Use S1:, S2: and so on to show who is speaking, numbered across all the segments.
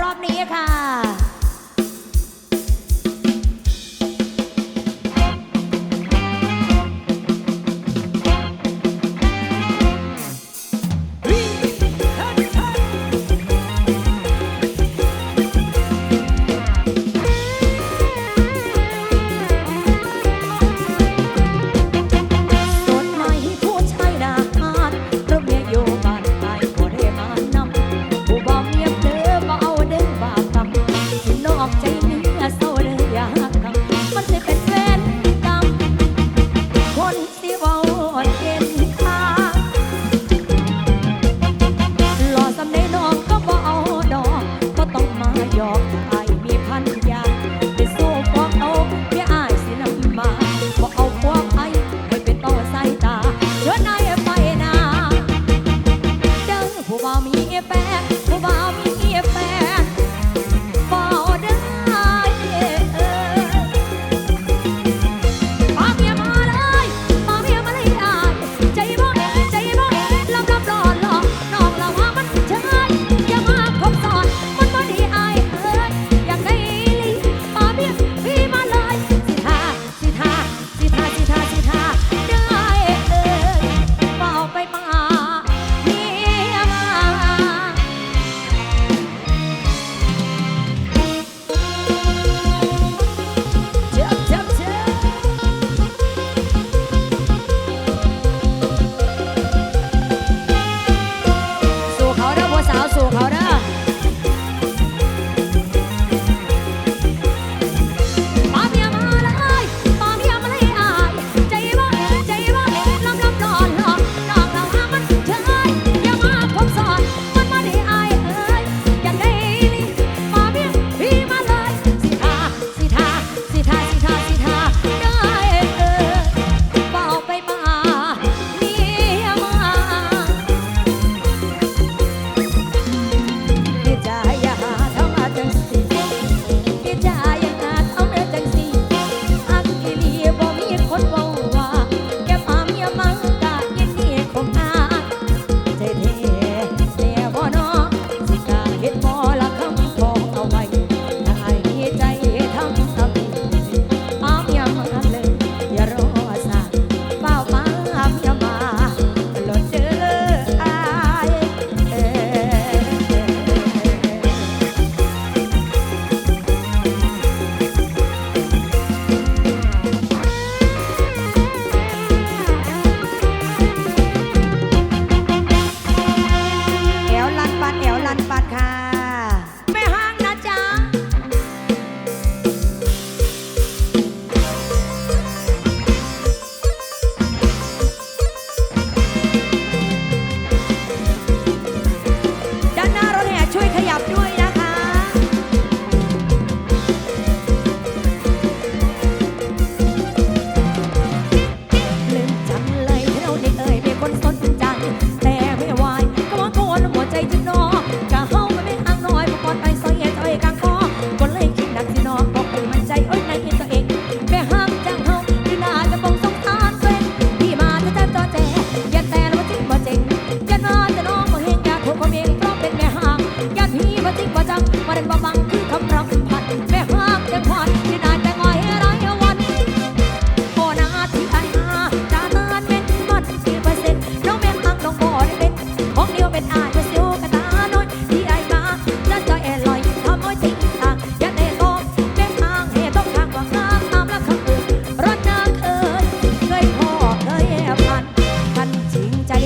S1: รอบนี้ค่ะ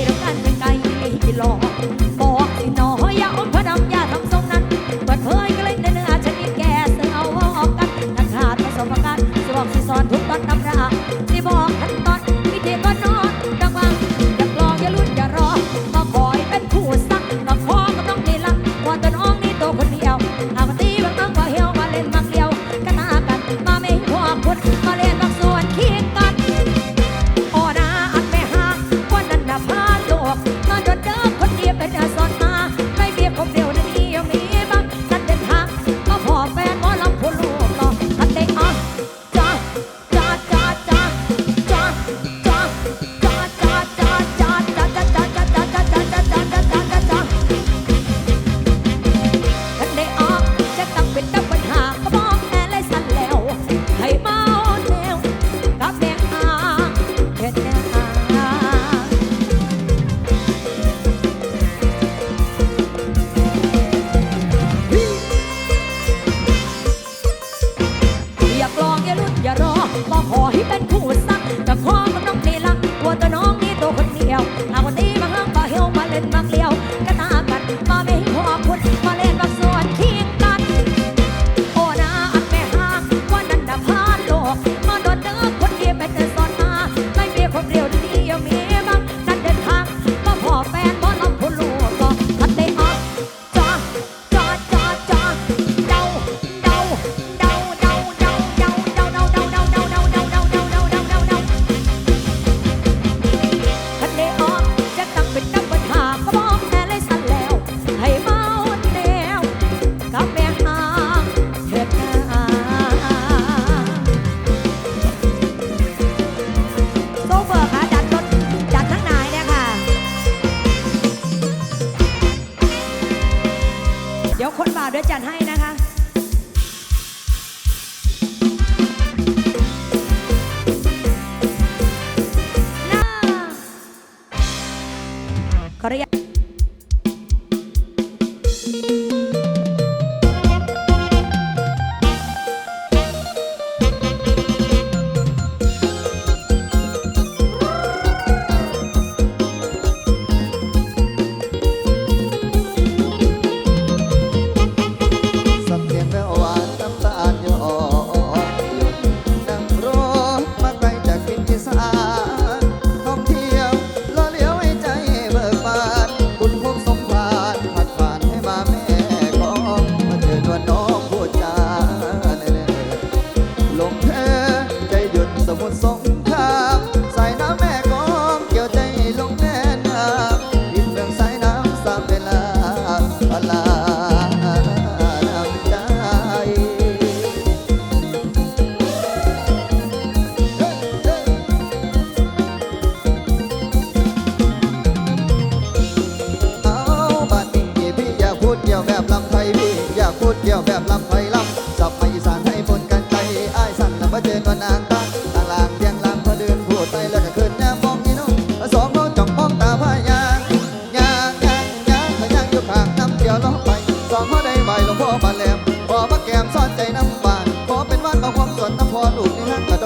S1: quiero cantar. พ่
S2: พอบาแหลมพ่อมาแก้มซ่อนใจน้ำบานพอเป็นวัดเอาความสวนน้ำพอลูกในห้างกระ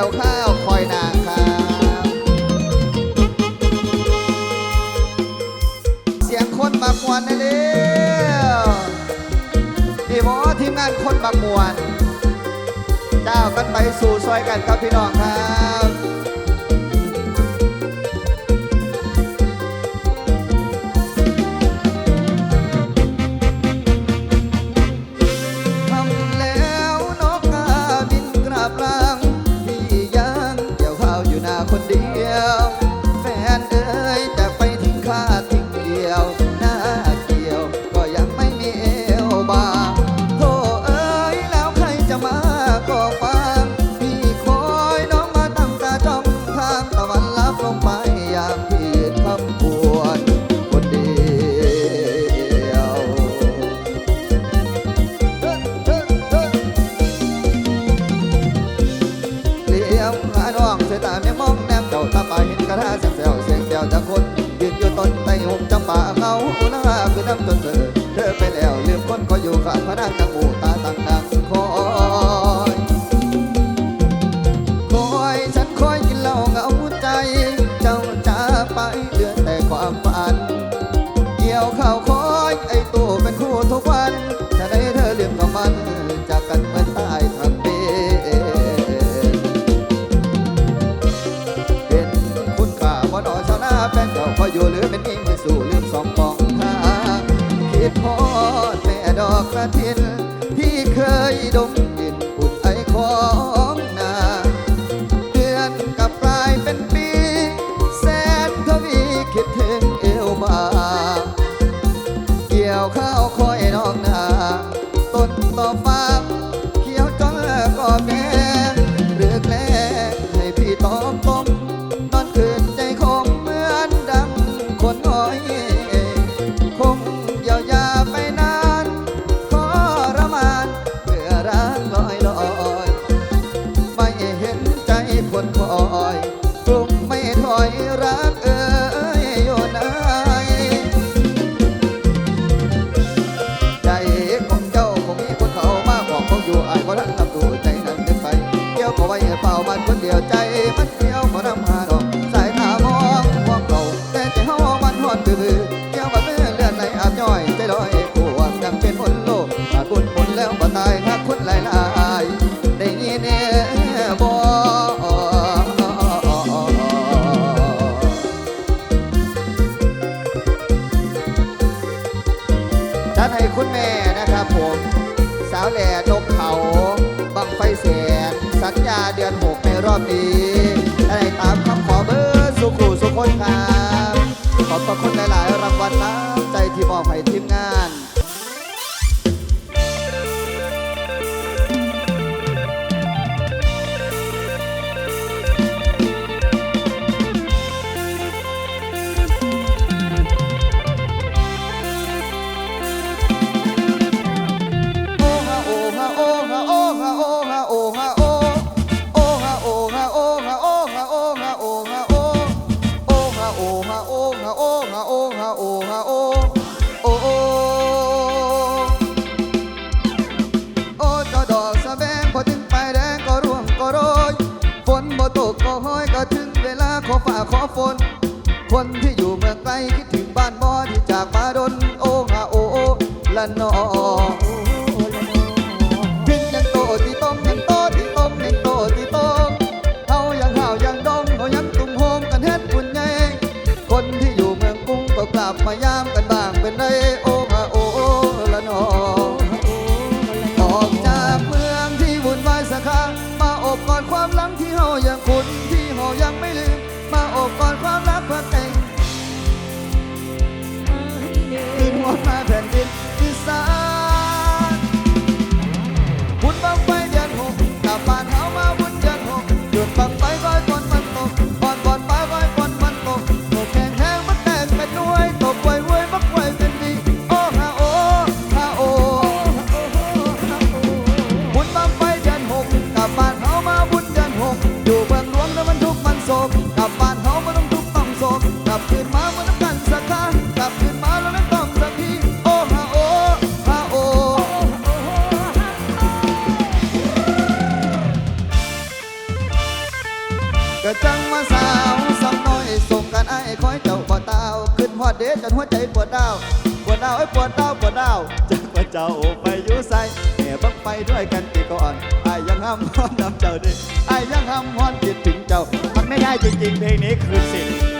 S2: ยวข้าวคอยนาคาเสียงคนบักมวนนเดียวนี่บอทีมงานคนบักมวน เจ้ากันไปสู่ซอยกันครับพี่น้องครับ แต่ความฝัน เกี่ยวข้าวคอยไอตัวเป็นคู่ทุกวันจะได้เธอเลี้ยมกับมันจากกันเป็นตายทันเป็นคุณข่าบ่นอชาวนาแป็นเจ้าคอยอยู่หรือเป็นยิ่งที่สู่ลือมสองปองทาคิดพอดแม่ดอกกระถินที่เคยดม แก้วมาเมื่อเลือดไหลอาบย่อยใจลอยปวดดังเป็นคนโลกขาดบุญหมดแล้วบ่ตายหากคนหลายหลายได้ยินแน่บ่ท่านให้คุณแม่นะครับผม สาวแหล่นกเขาบังไฟแสนสัญญาเดือนหกในรอบนี้ได้ตามคำขอเบอร์สุขุสุขคนค่ะ ระคนหลาย ๆ รางวัลน้ำใจที่มอบให้ ละนองยังโตที่ต้มยังโตที่ต้มยังโตที่ต้มเฮายังห่าวยังดมเขายังตุ้มโฮกันเฮ็ดบุญใหญ่คนที่อยู่เมืองกรุงก็กลับมายามกันบ้างเป็นไร เด้จนหัวใจปวดดาวปวดดาวไอ้ปวดดาวปวดดาวจะกว่าเจ้าไปอยู่ใส่แห่บังไปด้วยกันตีก่อนไอ้ยังห้ามฮอนน้ำเจ้าดิไอ้ยังห้ามฮอนคิดถึงเจ้า มันไม่ได้จริงๆเพลงนี้คื
S1: อสิทธ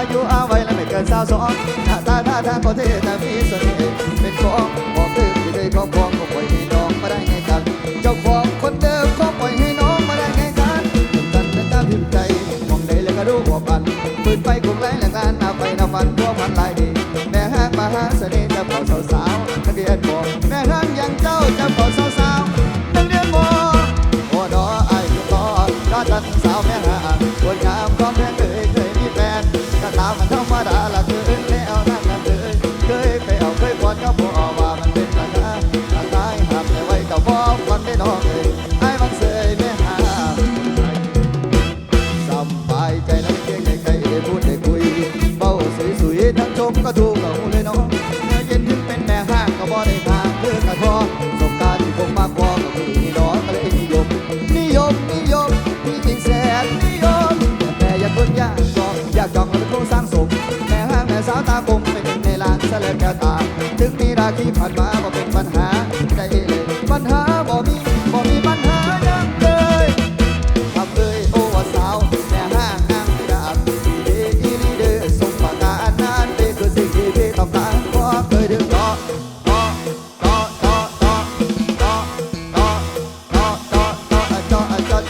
S2: อายุอาไว้และไม่เกินสาวสองหน้าตาท่าทางก็เท่แต่มีเสน่ห์เป็นของบอกตื้อที่เลยของพองก็ปล่อยให้น้องมาได้ไงกัน เจ้าของคนเดิมก็ปล่อยให้น้องมาได้ไงกันถึงกันนั้นตาพิมพ์ใจมองใดแล้วก็รู้หัวปันปืนไปคงไรแรงงานหน้าไปหน้าฟันพัวพันลายดีแม่ห้ามาหาเสน่ห์จะเผาสาว กรตาถึงมีราคีผ่านมาบ่เป็นปัญหาใจเลยปัญหาบ่มีบ่มีปัญหายังเลยทำเลยโอ้ว่าสาวแม่ห้างนางดับเดอีลีเดอร์สมประการนั้นเป็นคือสิ่งที่ต้องการพวามเคยดึงเกาะเกาะเกาะเกาะเกาะเกาะเกาะเกาะเกาะเกาะ